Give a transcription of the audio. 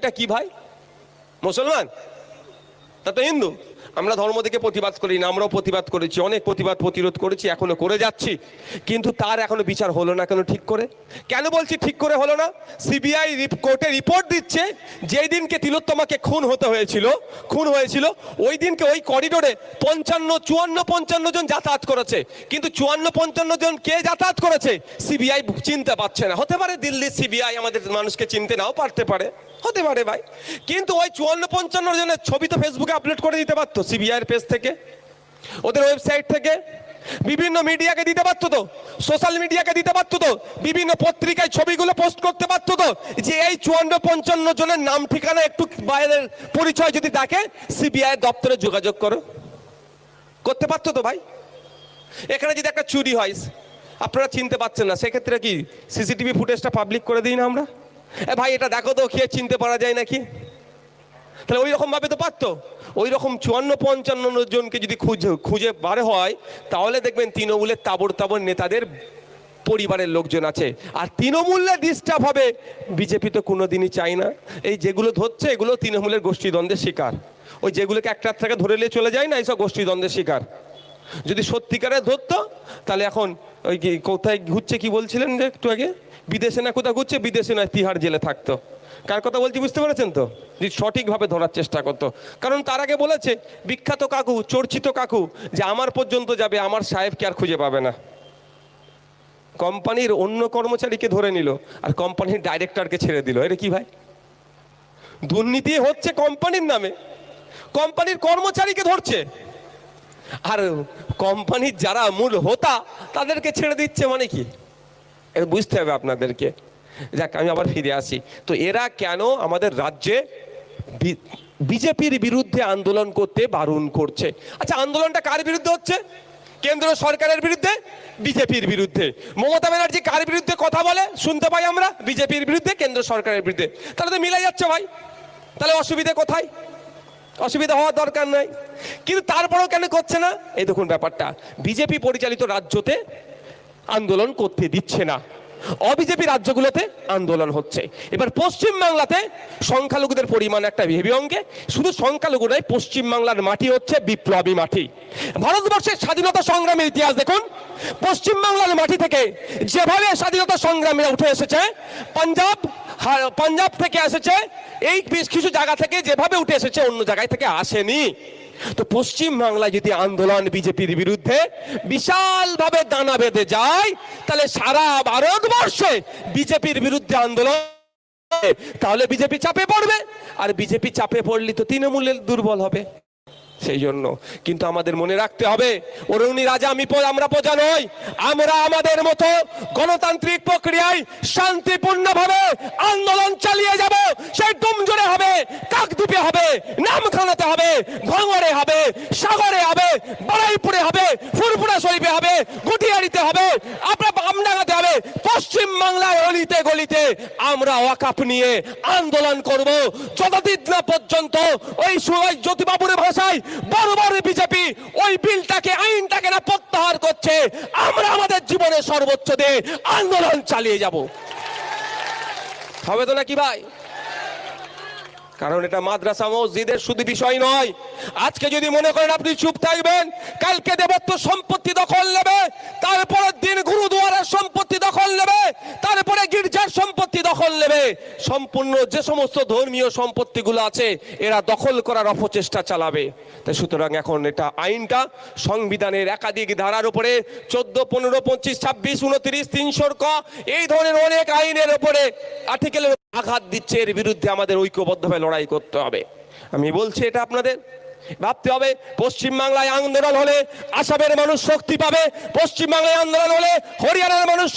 এটা কি ভাই? মুসলমান? তা তো হিন্দু। আমরা ধর্ম থেকে প্রতিবাদ করি না, আমরাও প্রতিবাদ করেছি, অনেক প্রতিবাদ প্রতিরোধ করেছি, এখনও করে যাচ্ছি। কিন্তু তার এখনও বিচার হলো না কেন ঠিক করে? কেন বলছি ঠিক করে হলো না? সিবিআই কোর্টে রিপোর্ট দিচ্ছে, যেই দিনকে তিলোত্তমাকে খুন হতে হয়েছিল, খুন হয়েছিল, ওই দিনকে ওই করিডোরে পঞ্চান্ন, চুয়ান্ন, পঞ্চান্ন জন যাতায়াত করেছে। কিন্তু চুয়ান্ন, পঞ্চান্ন জন কে যাতায়াত করেছে? সিবিআই চিনতে পারছে না। হতে পারে দিল্লি সিবিআই আমাদের মানুষকে চিনতে নাও পারতে পারে। হতে পারে ভাই। কিন্তু ওই চুয়ান্ন, পঞ্চান্ন জনের ছবি তো ফেসবুকে আপলোড করে দিতে পারতো সিবিআইয়ের পেজ থেকে? ওদের ওয়েবসাইট থেকে? বিভিন্ন মিডিয়াকে দিতে পারতো তো? সোশ্যাল মিডিয়াকে দিতে পারতো তো? বিভিন্ন পত্রিকায় ছবিগুলো পোস্ট করতে পারতো তো? যে এই চুয়ান্ন পঞ্চান্ন জনের নাম ঠিকানা একটু বাইরের পরিচয় যদি দেখে, সিবিআই দপ্তরে যোগাযোগ করো। করতে পারতো তো ভাই? এখানে যদি একটা চুরি হয়, আপনারা চিনতে পারছেন না, সেক্ষেত্রে কি সিসিটিভি ফুটেজটা পাবলিক করে দিই না আমরা? এ ভাই, এটা দেখো তো, খেয়ে চিনতে পারা যায় নাকি? তাহলে ওই রকম ভাবে তো পারতো। ওই রকম চুয়ান্ন পঞ্চান্ন জনকে যদি খুঁজে খুঁজে বার হয়, তাহলে দেখবেন তৃণমূলের তাবর তাবর নেতাদের পরিবারের লোকজন আছে। আর তৃণমূলে ডিস্টার্ব হবে। বিজেপি তো কোনোদিনই চায় না। এই যেগুলো ধরছে, এগুলো তৃণমূলের গোষ্ঠীদ্বন্দ্বের শিকার। ওই যেগুলোকে একটা থেকে ধরে নিয়ে চলে যায় না, এইসব গোষ্ঠীদ্বন্দ্বের শিকার। যদি সত্যিকারে ধরতো, তাহলে এখন ওই কোথায় ঘুরছে কি বলছিলেন একটু আগে? বিদেশে না কোথাও ঘুরছে? বিদেশে নয়, তিহার জেলে থাকতো। কার কথা বলছি বুঝতে পেরেছেন তো? যে সঠিকভাবে ধরার চেষ্টা করতো। কারণ তার আগে বলেছে, বিখ্যাত কাকু, চর্চিত কাকু, যে আমার পর্যন্ত যাবে, আমার সাহেবকে আর খুঁজে পাবে না। কোম্পানির অন্য কর্মচারীকে ধরে নিল, আর কোম্পানির ডাইরেক্টরকে ছেড়ে দিল। এটা কি ভাই? দুর্নীতি হচ্ছে কোম্পানির নামে। কোম্পানির কর্মচারীকে ধরছে। আর কোম্পানির যারা মূল হোতা, তাদেরকে ছেড়ে দিচ্ছে মানে কি? বুঝতে হবে আপনাদেরকে। যাক, আমি আবার ফিরে আসি। তো এরা কেন আমাদের রাজ্যে বিজেপির বিরুদ্ধে আন্দোলন করতে বারণ করছে? আচ্ছা আন্দোলনটা কার বিরুদ্ধে হচ্ছে? কেন্দ্র সরকারের বিরুদ্ধে? বিজেপির বিরুদ্ধে। মমতা ব্যানার্জি কার বিরুদ্ধে কথা বলে? শুনতে পাই আমরা? বিজেপির বিরুদ্ধে, কেন্দ্র সরকারের বিরুদ্ধে। তাহলে তো মিলে যাচ্ছে ভাই। তাহলে অসুবিধে কোথায়? অসুবিধা হওয়ার দরকার নাই। কিন্তু তারপরেও কেন করছে না? এই দেখুন ব্যাপারটা। বিজেপি পরিচালিত রাজ্যতে আন্দোলন করতে দিচ্ছে না। অবিজেপি রাজ্যগুলোতে আন্দোলন হচ্ছে। এবার পশ্চিম বাংলাতে সংখ্যালঘুদের পরিমাণ একটা হেভি অঙ্কে। শুধু সংখ্যালঘু নয়, পশ্চিম বাংলার মাটি হচ্ছে বিপ্লবী মাটি। ভারতবর্ষের স্বাধীনতা সংগ্রামের ইতিহাস দেখুন। পশ্চিম বাংলার মাটি থেকে যেভাবে স্বাধীনতা সংগ্রামীরা উঠে এসেছে, পাঞ্জাব পাঞ্জাব থেকে এসেছে, এই বেশ কিছু জায়গা থেকে যেভাবে উঠে এসেছে, অন্য জায়গায় থেকে আসেনি। তো পশ্চিম বাংলায় যদি আন্দোলন বিজেপির বিরুদ্ধে বিশালভাবে দানা বেঁধে যায়, তাহলে সারা ভারতবর্ষে বিজেপির বিরুদ্ধে আন্দোলন তাহলে বিজেপি চাপে পড়বে। আর বিজেপি চাপে পড়লে তো তৃণমূলের দুর্বল হবে। সেই জন্য কিন্তু আমাদের মনে রাখতে হবে অরুণী রাজা, আমি আমরা প্রজা নই। আমরা আমাদের মতো গণতান্ত্রিক প্রক্রিয়ায় শান্তিপূর্ণভাবে আন্দোলন চালিয়ে যাব। সেই ডুমজোরে হবে, কাকদ্বীপে হবে, নামখানাতে হবে ভাঙড়ে হবে, সাগরে হবে বারাইপুরে হবে, ফুরফুরা শরীফে হবে গুটিয়ারিতে হবে। আপনার পশ্চিম বাংলার অলিতে গলিতে আমরা ওয়াকাপ নিয়ে আন্দোলন করব। যতদিন না পর্যন্ত ওই সুভাষ জ্যোতিবাবুর ভাষায় বড় বড় বিজেপি ওই বিলটাকে, আইনটাকে না প্রত্যাহার করছে, আমরা আমাদের জীবনে সর্বোচ্চ দিয়ে আন্দোলন চালিয়ে যাব। হবে তো নাকি ভাই? কারণ এটা মাদ্রাসা মসজিদের শুধু বিষয় নয়। আজকে যদি মনে করেন আপনি চুপ থাকবেন, কালকে দেবত্ব সম্পত্তি দখল নেবে সম্পূর্ণ যে সমস্ত ধর্মীয় সম্পত্তিগুলো আছে, এরা দখল করার অপচেষ্টা চালাবে। তাই সুতরাং এখন এটা আইনটা সংবিধানের একাধিক ধারার উপরে চোদ্দ, পনেরো, পঁচিশ, ছাব্বিশ, উনত্রিশ, তিনশোর ক, এই ধরনের অনেক আইনের উপরে আর্টিকেলের আঘাত দিচ্ছে। এর বিরুদ্ধে আমাদের ঐক্যবদ্ধভাবে লড়াই করতে হবে। আমি বলছি এটা আপনাদের। ভাবতে হবে, পশ্চিমবাংলায় আন্দোলন হলে আসামের মানুষ শক্তি পাবে, পশ্চিমবাংলায় আন্দোলন হলে হরিয়ানার মানুষ